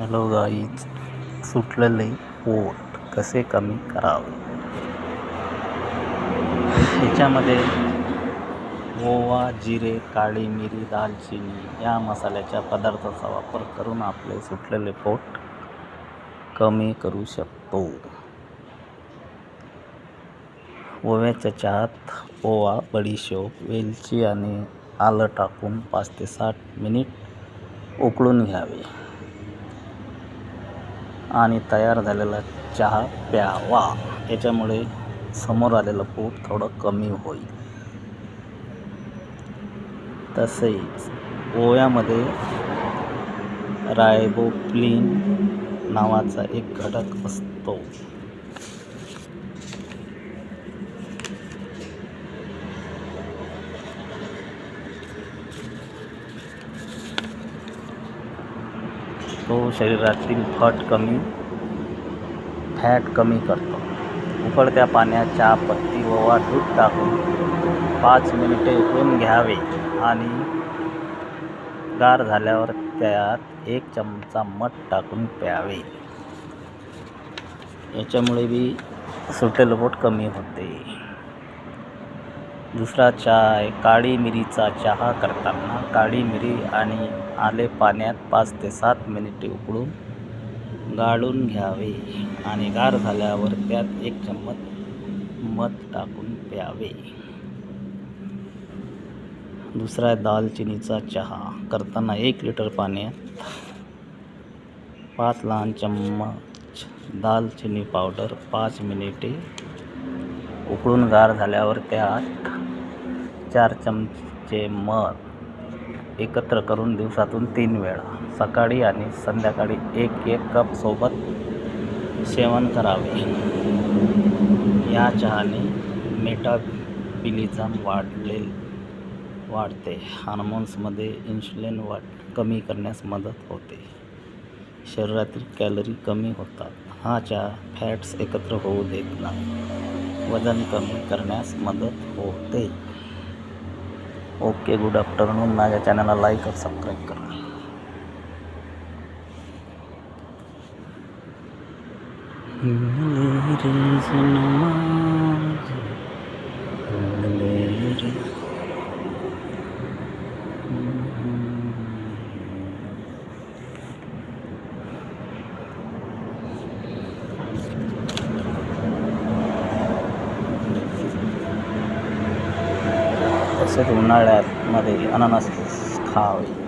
Hello guys सुटलेले पोट कसे कमी करावे? ह्याच्यामध्ये ओवा जिरे काळी मिरी दालचिनी या मसाल्याच्या पदार्थाचा वापर करून आपले सुटलेले पोट कमी करू शकतो. ओव्याच्या चहात ओवा बडीशोप वेलची आणि आलं टाकून पाच ते साठ मिनिट उकळून घ्यावे. आणि तयार झालेला चहा प्यावा. याच्यामुळे समोर आलेलं पोट थोडं कमी होईल. तसेच ओव्यामध्ये रायबोप्लिन नावाचा एक घटक असतो. तो शरीरातील फट कमी फॅट कमी करतो. उकळत्या पाण्यात चहा पत्ती ओवा दूध टाकून पाच मिनिटे उकळून घ्यावे आणि गार झाल्यावर त्यात एक चमचा मध टाकून प्यावे. याच्यामुळे बी सुटेल बोट कमी होते. दुसरा चहा आहे काळी मिरीचा चहा करताना. काळी मिरी आणि आले पाण्यात पाच ते सात मिनिटे उकळून गाळून घ्यावे आणि गार झाल्यावर त्यात एक चम्मच मध टाकून प्यावे. दुसरा आहे दालचिनीचा चहा करताना एक लिटर पाण्यात पाच लहान चम्मच दालचिनी पावडर पाच मिनिटे उकळून गार झाल्यावर त्यात चार चमचे मध एकत्र करून दिवसातून तीन वेळा. सकाळी आणि संध्याकाळी एक एक कप सोबत सेवन करावे. या चहाने मेटाबिलिझम वाढले वाढते. हार्मोन्समध्ये इन्शुलिन वाढ कमी करण्यास मदत होते. शरीरातील कॅलरी कमी होतात. हा चहा फॅट्स एकत्र होऊ देत नाही. वजन कमी करण्यास मदत होते. ओके गुड आफ्टरनून माझ्या चॅनलला लाईक और सबस्क्राईब करा तसेच उन्हाळ्यामध्ये अननस खावे